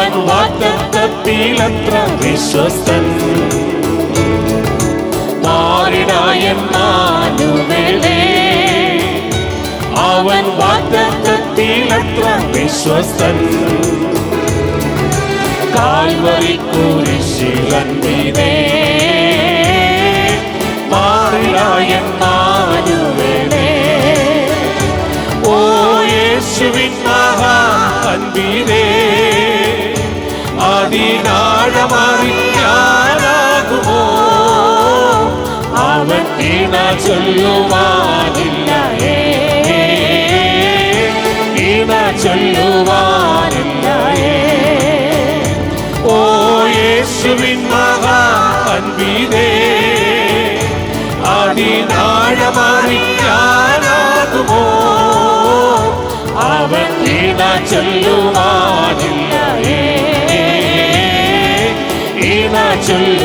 വാഗ്ദത്തത്തിലത്ര വിശ്വസ്തൻ. മാറിടായെന്നാനുവേലേ അവൻ വാഗ്ദത്തത്തിലത്ര വിശ്വസ്തൻ. കാൽവരി കുരിശിലന്തിനേ മാറിടായെന്നാനുവേലേ ഇണ ചൊല്ലുവാനില്ല ഇണ ചൊല്ലുവാനില്ല ഓ യേശുവിൻ മഹാ അൻപിനേ അതിനാഴമറിയാനാകുമോ അവൻ ഇണ ചൊല്ലുവാനില്ല ഇണ ചൊല്ലുവാനില്ല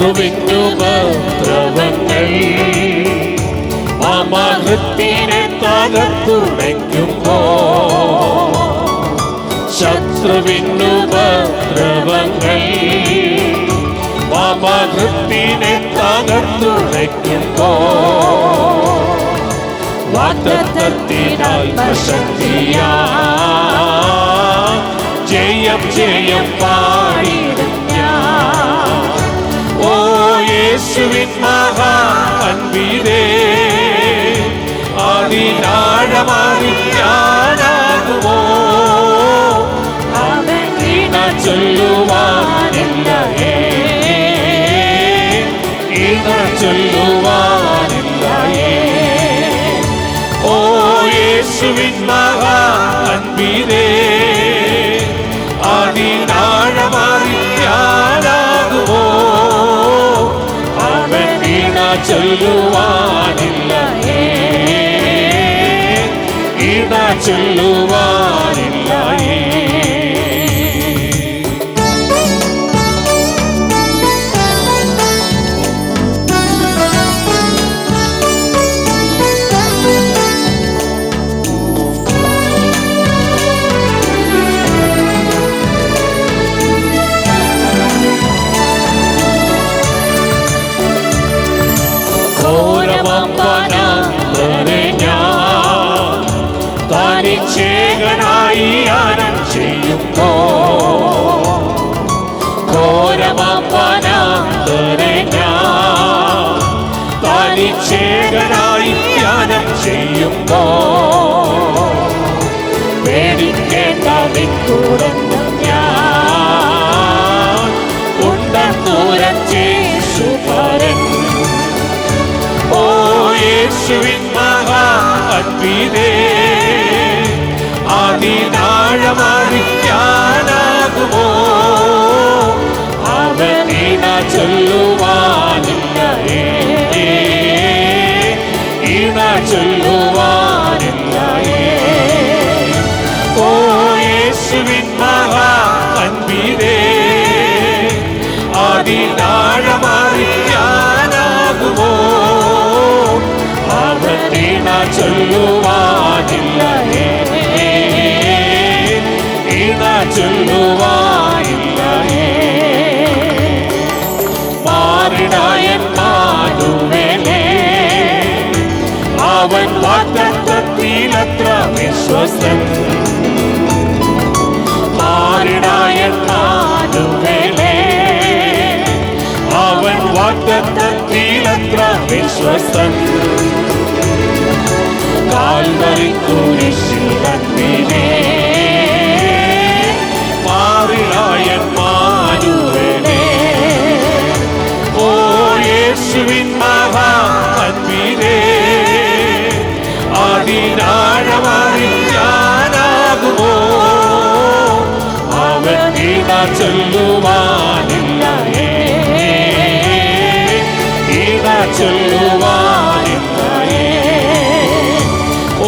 ശത്രുവിനുപദ്രവങ്ങൾ മമഹൃത്തിനെ തകർത്തുടയ്ക്കുമ്പോ ശത്രുവിനുപദ്രവങ്ങൾ മമഹൃത്തിനെ തകർത്തുടയ്ക്കുമ്പോ വാഗ്ദത്തത്തിനാൽ പ്രശക്തിയാ ജയം ജയം പാടിടും. യേശുവിൻ മഹാ അൻപിരേ അതിനാഴമറിയാനാകുമോ അവൻ ഇണ ചൊല്ലുവാനില്ല ഏ, ഇണ ചൊല്ലുവാനില്ല ഏ. ഓ യേശുവിൻ മഹാ ചൊല്ലുവാനില്ല. ഏ, ഇണ ഘോരമമ്പനാന്തരെ ഞാൻ. ഞാൻ. ഓ മഹാ അൻപിനേ അതിനാഴമറിയാനാകുമോ ഇണ ചൊല്ലുവാനില്ല ഏ, ഇണ ചൊല്ലുവാനില്ല ഏ. ഓ യേശുവിൻ മഹാ மாறினாயன் மாதுவேலே அவன் வாக்தத்தில் அத்திர விஸ்வசன் மாறினாயன் மாதுவேலே அவன் வாக்தத்தில் அத்திர விஸ்வசன் கால்வரை கூறி சிவன் மேலே നീരാഴമറിയാനാകുമോ അവൻ ഗീത ചൊല്ലുവാനില്ല. ഇവ ചൊല്ലുവാനില്ല. ഓ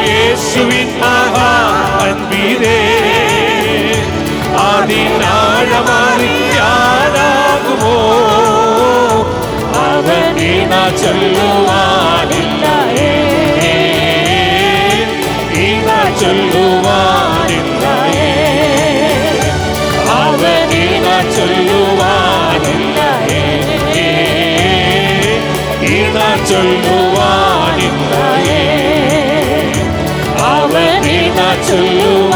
യേശുവിൻ അൻപിതേ. അതിനാഴമറിയാനാകുമോ അവൻ ഗീത ചൊല്ലുവാനില്ല. 일만절로 아닌가에. 일만절로 아닌가에. 아웬 일만절로